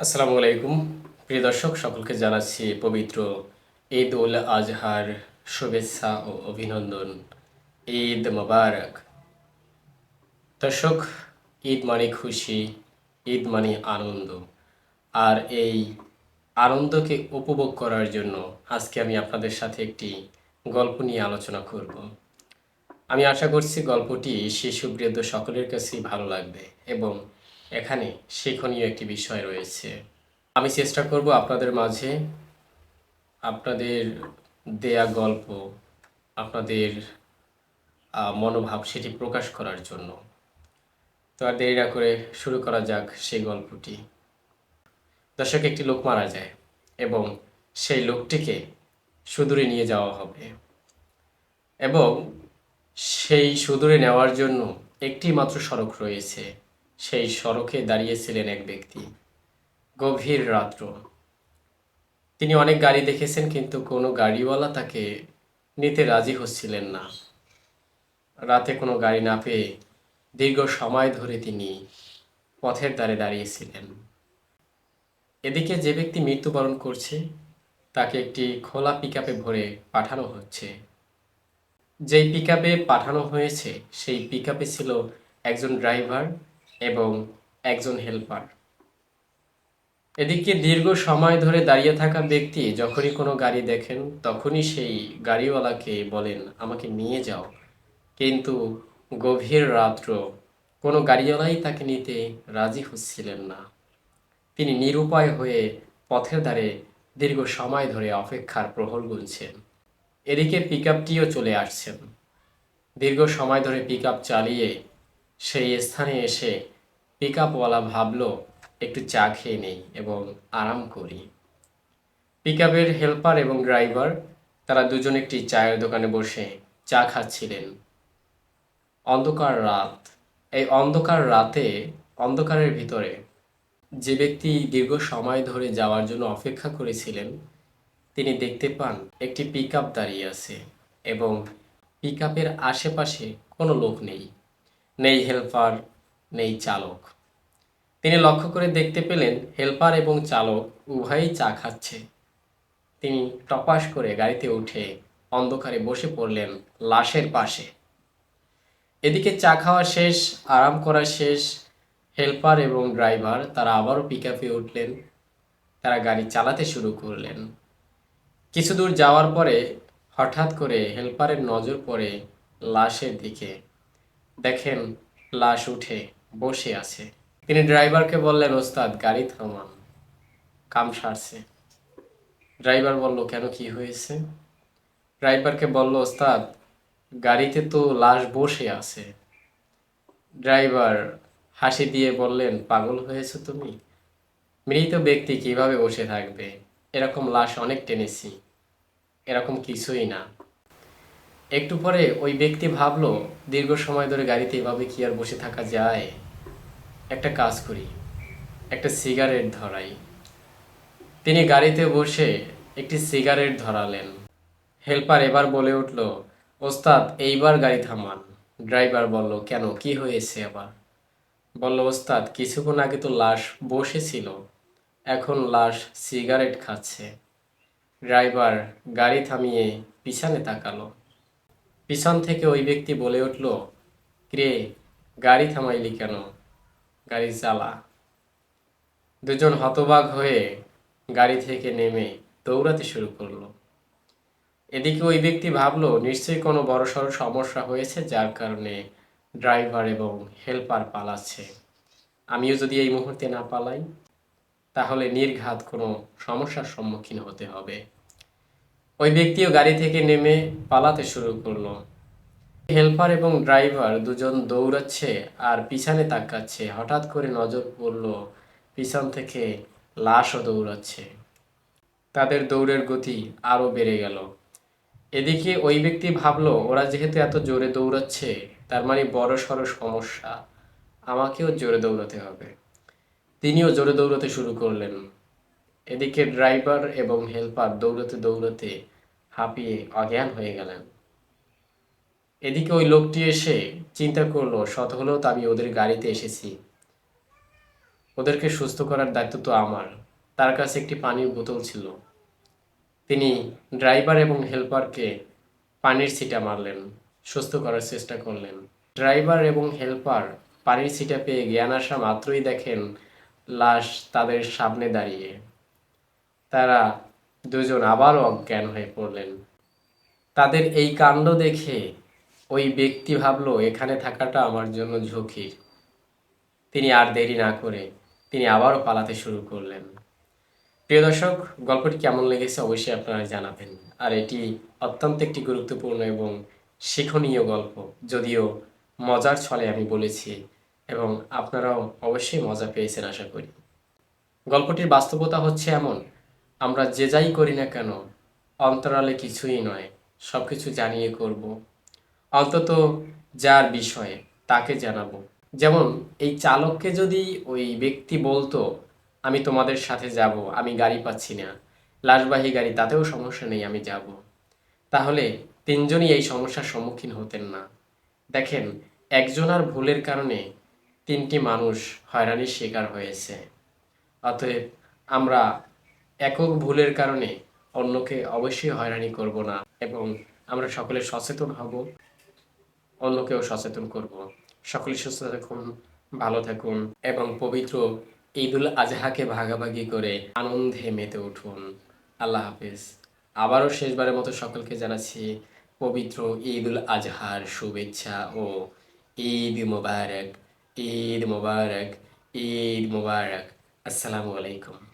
আসসালামু আলাইকুম। প্রিয় দর্শক, সকলকে জানাচ্ছি পবিত্র ঈদ উল আজহার শুভেচ্ছা ও অভিনন্দন। ঈদ মোবারক। দর্শক, ঈদ মানে খুশি, ঈদ মানে আনন্দ। আর এই আনন্দকে উপভোগ করার জন্য আজকে আমি আপনাদের সাথে একটি গল্প নিয়ে আলোচনা করব। আমি আশা করছি গল্পটি শিশু বৃদ্ধ সকলের কাছেই ভালো লাগবে এবং এখানে শিক্ষণীয় একটি বিষয় রয়েছে। আমি চেষ্টা করব আপনাদের মাঝে আপনাদের দেয়া গল্প, আপনাদের মনোভাব সেটি প্রকাশ করার জন্য। তো আর দেরি না করে শুরু করা যাক সেই গল্পটি। দর্শক, একটি লোক মারা যায় এবং সেই লোকটিকে সুদূরে নিয়ে যাওয়া হবে এবং সেই সুদূরে নেওয়ার জন্য একটি মাত্র সড়ক রয়েছে। সেই সড়কে দাঁড়িয়েছিলেন এক ব্যক্তি। গভীর রাত্র। তিনি অনেক গাড়ি দেখেছেন, কিন্তু কোনো গাড়িওয়ালা তাকে নিতে রাজি হচ্ছিলেন না। রাতে কোনো গাড়ি না পেয়ে দীর্ঘ সময় ধরে তিনি পথের দ্বারে দাঁড়িয়েছিলেন। এদিকে যে ব্যক্তি মৃত্যুবরণ করছে, তাকে একটি খোলা পিকআপে ভরে পাঠানো হচ্ছে। যেই পিকআপে পাঠানো হয়েছে, সেই পিকআপে ছিল একজন ড্রাইভার এবং একজন হেল্পার এদিকে দীর্ঘ সময় ধরে দাঁড়িয়ে থাকা ব্যক্তি যখনই কোনো গাড়ি দেখেন, তখনই সেই গাড়িওয়ালাকে বলেন, আমাকে নিয়ে যাও। কিন্তু গভীর রাত্র কোনো গাড়িওয়ালাই তাকে নিতে রাজি হচ্ছিলেন না। তিনি নিরুপায় হয়ে পথের ধারে দীর্ঘ সময় ধরে অপেক্ষার প্রহর গুনছেন। এদিকে পিকআপটিও চলে আসছেন। দীর্ঘ সময় ধরে পিকআপ চালিয়ে সেই স্থানে এসে পিকআপওয়ালা ভাবলো, একটু চা খেয়ে নেই এবং আরাম করি। পিকআপের হেল্পার এবং ড্রাইভার তারা দুজন একটি চায়ের দোকানে বসে চা খাচ্ছিলেন। অন্ধকার রাত। এই অন্ধকার রাতে, অন্ধকারের ভিতরে যে ব্যক্তি দীর্ঘ সময় ধরে যাওয়ার জন্য অপেক্ষা করেছিলেন, তিনি দেখতে পান একটি পিকআপ দাঁড়িয়ে আছে এবং পিকআপের আশেপাশে কোনো লোক নেই। নেই হেল্পার, নেই চালক। তিনি লক্ষ্য করে দেখতে পেলেন হেল্পার এবং চালক উভয়ই চা খাচ্ছে। তিনি টপাস করে গাড়িতে উঠে অন্ধকারে বসে পড়লেন লাশের পাশে। এদিকে চা খাওয়া শেষ, আরাম করা শেষ, হেল্পার এবং ড্রাইভার তারা আবারও পিকআপে উঠলেন। তারা গাড়ি চালাতে শুরু করলেন। কিছু দূর যাওয়ার পরে হঠাৎ করে হেল্পারের নজর পড়ে লাশের দিকে। দেখেন, লাশ উঠে বসে আছে। তিনি ড্রাইভারকে বললেন, ওস্তাদ, গাড়ি থামান। কাম সারছে। ড্রাইভার বলল, কেন কি হয়েছে? ড্রাইভারকে বলল, ওস্তাদ, গাড়িতে তো লাশ বসে আছে। ড্রাইভার হাসি দিয়ে বললেন, পাগল হয়েছো তুমি? মৃত ব্যক্তি কীভাবে বসে থাকবে? এরকম লাশ অনেক টেনেছি। এরকম কিছুই না। একটু পরে ওই ব্যক্তি ভাবলো, দীর্ঘ সময় ধরে গাড়িতে এভাবে কি আর বসে থাকা যায়? একটা কাজ করি, একটা সিগারেট ধরাই। তিনি গাড়িতে বসে একটি সিগারেট ধরালেন। হেল্পার এবার বলে উঠল, ওস্তাদ, এইবার গাড়ি থামান। ড্রাইভার বলল, কেন? কি হয়েছে আবার? বলল, ওস্তাদ, কিছুক্ষণ আগে তো লাশ বসেছিল, এখন লাশ সিগারেট খাচ্ছে। ড্রাইভার গাড়ি থামিয়ে পিছনে তাকালো। পিছন থেকে ওই ব্যক্তি বলে উঠল, কিরে, গাড়ি থামাইলি কেন? গাড়ি চালা। দুজন হতবাক হয়ে গাড়ি থেকে নেমে দৌড়াতে শুরু করল। এদিকে ওই ব্যক্তি ভাবলো, নিশ্চয়ই কোনো বড়সড় সমস্যা হয়েছে যার কারণে ড্রাইভার এবং হেল্পার পালাচ্ছে। আমিও যদি এই মুহূর্তে না পালাই, তাহলে নির্ঘাত কোনো সমস্যার সম্মুখীন হতে হবে। ওই ব্যক্তিও গাড়ি থেকে নেমে পালাতে শুরু করল। হেল্পার এবং ড্রাইভার দুজন দৌড়াচ্ছে আর পিছনে তাকাচ্ছে। হঠাৎ করে নজর পড়ল, পিছন থেকে লাশও দৌড়াচ্ছে। তাদের দৌড়ের গতি আরও বেড়ে গেল। এদিকে ওই ব্যক্তি ভাবলো, ওরা যেহেতু এত জোরে দৌড়াচ্ছে, তার মানে বড় সড়ো সমস্যা। আমাকেও জোরে দৌড়াতে হবে। তিনিও জোরে দৌড়াতে শুরু করলেন। এদিকে ড্রাইভার এবং হেল্পার দৌড়াতে দৌড়াতে হাঁপিয়ে অজ্ঞান হয়ে গেলেন। এদিকে ওই লোকটি এসে চিন্তা করল, শত হলেও তো আমি ওদের গাড়িতে এসেছি। ওদেরকে সুস্থ করার দায়িত্ব তো আমার। তার কাছে একটি পানির বোতল ছিল। তিনি ড্রাইভার এবং হেল্পারকে পানির ছিটা মারলেন, সুস্থ করার চেষ্টা করলেন। ড্রাইভার এবং হেল্পার পানির ছিটা পেয়ে জ্ঞান আসা মাত্রই দেখেন লাশ তাদের সামনে দাঁড়িয়ে। তারা দুজন আবারও অজ্ঞান হয়ে পড়লেন। তাদের এই কাণ্ড দেখে ওই ব্যক্তি ভাবলো, এখানে থাকাটা আমার জন্য ঝুঁকির। তিনি আর দেরি না করে তিনি আবারও পালাতে শুরু করলেন। প্রিয় দর্শক, গল্পটি কেমন লেগেছে অবশ্যই আপনারা জানাবেন। আর এটি অত্যন্ত একটি গুরুত্বপূর্ণ এবং শিক্ষণীয় গল্প, যদিও মজার ছলে আমি বলেছি এবং আপনারাও অবশ্যই মজা পেয়েছেন আশা করি। গল্পটির বাস্তবতা হচ্ছে এমন, আমরা যে যাই করি না কেন, অন্তরালে কিছুই নয় সব কিছু জানিয়ে করব অন্তত যার বিষয়ে তাকে জানাব। যেমন, এই চালককে যদি ওই ব্যক্তি বলতো, আমি তোমাদের সাথে যাব, আমি গাড়ি পাচ্ছি না, লাশবাহী গাড়ি, তাতেও সমস্যা নেই, আমি যাব। তাহলে তিনজনই এই সমস্যার সম্মুখীন হতেন না। দেখেন একজনার ভুলের কারণে তিনটি মানুষ হয়রানির শিকার হয়েছে। অতএব আমরা একক ভুলের কারণে অন্যকে অবশ্যই হয়রানি করব না এবং আমরা সকলে সচেতন হব। অন্যকেও সচেতন করব। সকলে সুস্থ থাকুন, ভালো থাকুন এবং পবিত্র ঈদুল আজহাকে ভাগাভাগি করে আনন্দে মেতে উঠুন। আল্লাহ হাফিজ। আবারও শেষবারের মতো সকলকে জানাচ্ছি পবিত্র ঈদুল আজহার শুভেচ্ছা ও ঈদ মোবারক ঈদ মোবারক ঈদ মোবারক। আসসালামু আলাইকুম।